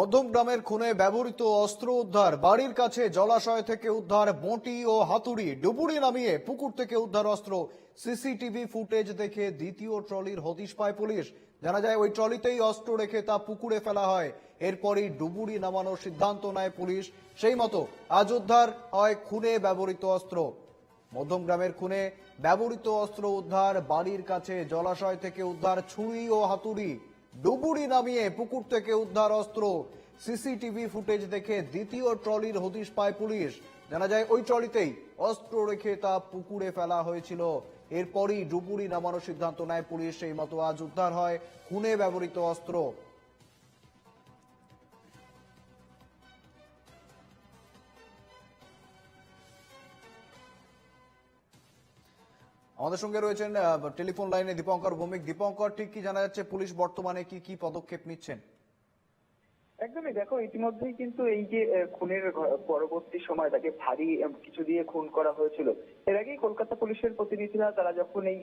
মধ্যম গ্রামের খুনে ব্যবহৃত অস্ত্র উদ্ধার, বাড়ির কাছে জলাশয় থেকে উদ্ধার, বঁটি ও হাতুড়ি ডুবুরি নামিয়ে পুকুর থেকে উদ্ধার অস্ত্র। সিসিটিভি ফুটেজ দেখে দ্বিতীয় ট্রলির হদিশ পায় পুলিশ। জানা যায়, ওই ট্রলিতেই অস্ত্র রেখে তা পুকুরে ফেলা হয়। এরপরই ডুবুরি নামানোর সিদ্ধান্ত নেয় পুলিশ। সেই মতো আজ উদ্ধার হয় খুনে ব্যবহৃত অস্ত্র। মধ্যম গ্রামের খুনে ব্যবহৃত অস্ত্র উদ্ধার, বাড়ির কাছে জলাশয় থেকে উদ্ধার, ছুরি ও হাতুড়ি। ডুবুরি নামিয়ে পুকুর থেকে উদ্ধার অস্ত্র। সিসিটিভি ফুটেজ দেখে দ্বিতীয় ট্রলির হদিশ পায় পুলিশ। জানা যায়, ওই ট্রলিতেই অস্ত্র রেখে তা পুকুরে ফেলা হয়েছিল। এরপরই ডুবুরি নামানোর সিদ্ধান্ত নেয় পুলিশ। সেই মতো আজ উদ্ধার হয় খুনে ব্যবহৃত অস্ত্র। আমাদের সঙ্গে রয়েছেন টেলিফোন লাইনে দীপঙ্কর ভৌমিক। দীপঙ্কর, ঠিক কি জানা যাচ্ছে পুলিশ বর্তমানে কি কি পদক্ষেপ নিচ্ছেন? একদমই। দেখো, ইতিমধ্যেই কিন্তু এই যে খুনের পরবর্তী সময় তাকে ভারী কিছু দিয়ে খুন করা হয়েছিল এর আগেই কলকাতা পুলিশের প্রতিনিধিরা তারা যখন এই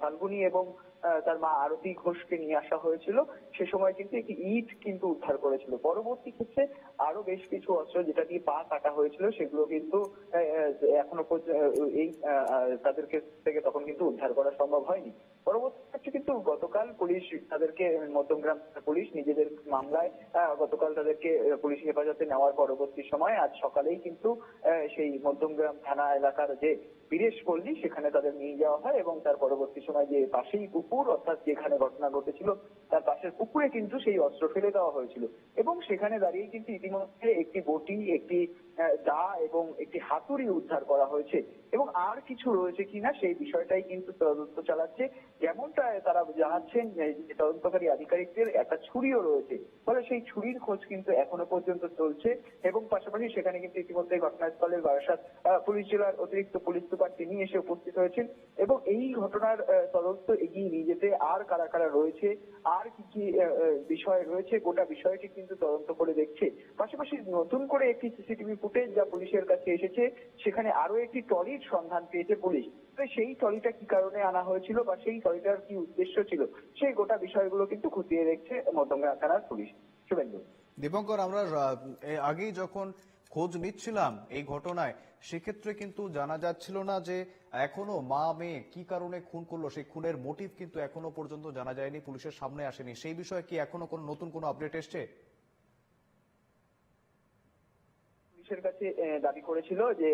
ফাল্গুনী এবং তার মা আরতি ঘোষকে নিয়ে আসা হয়েছিল সে সময় কিন্তু একটি ইট কিন্তু উদ্ধার করেছিল। পরবর্তী ক্ষেত্রে আরও বেশ কিছু অস্ত্র যেটা দিয়ে পা কাটা হয়েছিল সেগুলো কিন্তু এখনও এই আহ, আহ, তাদের কাছ থেকে তখন কিন্তু উদ্ধার করা সম্ভব হয়নি। পরবর্তী ক্ষেত্রে কিন্তু গতকাল পুলিশ তাদেরকে মধ্যমগ্রাম পুলিশ নিজেদের মামলায় গতকাল তাদেরকে পুলিশ হেফাজতে নেওয়ার পরবর্তী সময় আজ সকালেই কিন্তু সেই মধ্যমগ্রাম থানা এলাকার যে বীরেশ পল্লী, সেখানে তাদের নিয়ে যাওয়া হয় এবং তার পরবর্তী সময় যে পাশেই পুকুর, অর্থাৎ যেখানে ঘটনা ঘটেছিল, তার পাশের পুকুরে কিন্তু সেই অস্ত্র ফেলে দেওয়া হয়েছিল। এবং সেখানে দাঁড়িয়ে কিন্তু ইতিমধ্যে একটি বটি, একটি দা এবং একটি হাতুড়ি উদ্ধার করা হয়েছে। এবং আর কিছু রয়েছে কিনা সেই বিষয়টাই কিন্তু তদন্ত চালাচ্ছে। যেমনটা তারা জানাচ্ছেন তদন্তকারী আধিকারিকদের একটা ছুরিও রয়েছে। ফলে সেই ছুরির খোঁজ কিন্তু এখনও পর্যন্ত চলছে এবং পাশাপাশি সেখানে কিন্তু ইতিমধ্যে ঘটনাস্থলের বারাসাত পুলিশ জেলার অতিরিক্ত পুলিশ সুপার তিনি এসে উপস্থিত হয়েছেন এবং এই ঘটনার তদন্ত এগিয়ে নিয়ে যেতে আর কারা কারা রয়েছে, আর কি কি বিষয় রয়েছে, গোটা বিষয়টি কিন্তু তদন্ত করে দেখছে। পাশাপাশি নতুন করে একটি সিসিটিভি ফুটেজ যা পুলিশের কাছে এসেছে, সেখানে আরও একটি ট্রলির সন্ধান পেয়েছে পুলিশ। সেই ট্রলিটা কি কারণে আনা হয়েছিল বা সেই ট্রলিটার কি উদ্দেশ্য ছিল সেই গোটা বিষয়গুলো কিন্তু খতিয়ে দেখছে মধ্যমগ্রাম থানার পুলিশ। শুভেন্দু। দীপঙ্কর আমরা আগেই যখন খোঁজ নিচ্ছিলাম এই ঘটনায়। সেক্ষেত্রে কিন্তু জানা যাচ্ছিল না যে এখনও মা, মেয়ে কি কারণে খুন করল। সেই খুনের মোটিভ কিন্তু এখনও পর্যন্ত জানা যায়নি, পুলিশের সামনে আসেনি। সেই বিষয়ে কি এখনও কোনো নতুন কোনো আপডেট এসছে? কাছে দাবি করেছিল যে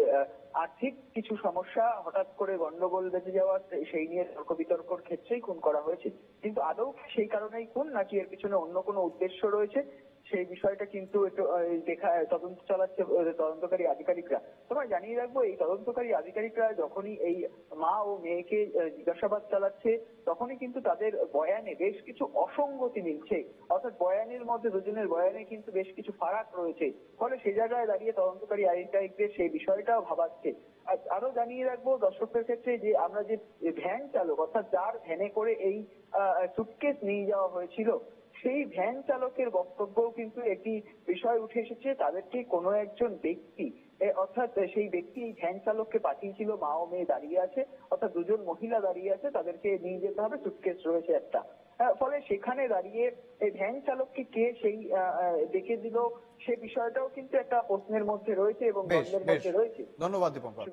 আর্থিক কিছু সমস্যা হঠাৎ করে গন্ডগোল বেঁচে যাওয়া সেই নিয়ে তর্ক বিতর্কর ক্ষেত্রেই খুন করা হয়েছে। কিন্তু আদৌ সেই কারণেই খুন, নাকি এর পিছনে অন্য কোনো উদ্দেশ্য রয়েছে? সেই বিষয়টা কিন্তু একটু দেখা, তদন্ত চালাচ্ছে তদন্তকারী আধিকারিকরা। তোমায় জানিয়ে রাখব, এই তদন্তকারী আধিকারিকরা যখনই এই মা ও মেয়েকে জিজ্ঞাসাবাদ চালাচ্ছে, তখনই কিন্তু তাদের বয়ানে বেশ কিছু অসঙ্গতি মিলছে। অর্থাৎ বয়ানের মধ্যে, দুজনের বয়ানে কিন্তু বেশ কিছু ফারাক রয়েছে। ফলে সে জায়গায় দাঁড়িয়ে তদন্তকারী আধিকারিকদের সেই বিষয়টাও ভাবাচ্ছে। আরও জানিয়ে রাখব, দর্শকদের ক্ষেত্রে যে আমরা যে ভ্যান চালক, অর্থাৎ যার ভ্যানে করে এই সুটকেস নিয়ে যাওয়া হয়েছিল সেই ভ্যান চালকের বক্তব্যও কিন্তু একটি বিষয় উঠে এসেছে। তাদেরকে কোনো একজন ব্যক্তি অর্থাৎ সেই ব্যক্তি এই ভ্যান চালককে পাঠিয়েছিল মা ও মেয়ে দাঁড়িয়ে আছে অর্থাৎ দুজন মহিলা দাঁড়িয়ে আছে তাদেরকে নিয়ে যেতে হবে সুটকেস রয়েছে একটা। ফলে সেখানে দাঁড়িয়ে এই ভ্যান চালককে কে সেই ডেকে দিল সে বিষয়টাও কিন্তু একটা প্রশ্নের মধ্যে রয়েছে এবং মধ্যে রয়েছে। ধন্যবাদ দীপঙ্কর।